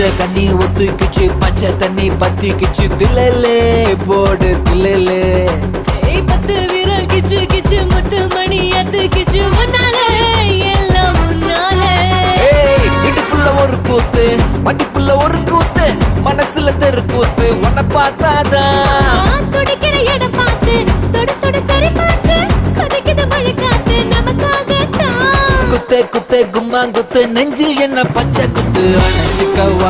பச்சை கண்ணி ஒத்துக்கிச்சு பச்சை தண்ணி பத்திக்கிச்சு. தில்லலே போடு தில்லலே பத்து விரல் கிச்சு கிச்சு முத்து மணி அத்து கிச்சு முன்னாலே எல்லாம் முன்னாலே ஏய் இடுப்புள்ள ஒரு கூத்து மடிப்புள்ள ஒரு கூத்து மனசுல தெரு கூத்து. உன்னை பார்த்தாதான் துடிக்கிற இடம் பார்த்து தொடு தொடு சரி பார்த்து. கொதிக்குது மழை காத்து நமக்காகத்தான். குத்தே குத்தே கும்மா குத்து. நெஞ்சில் என்ன பச்சை குத்து? அணைச்சிக்கவா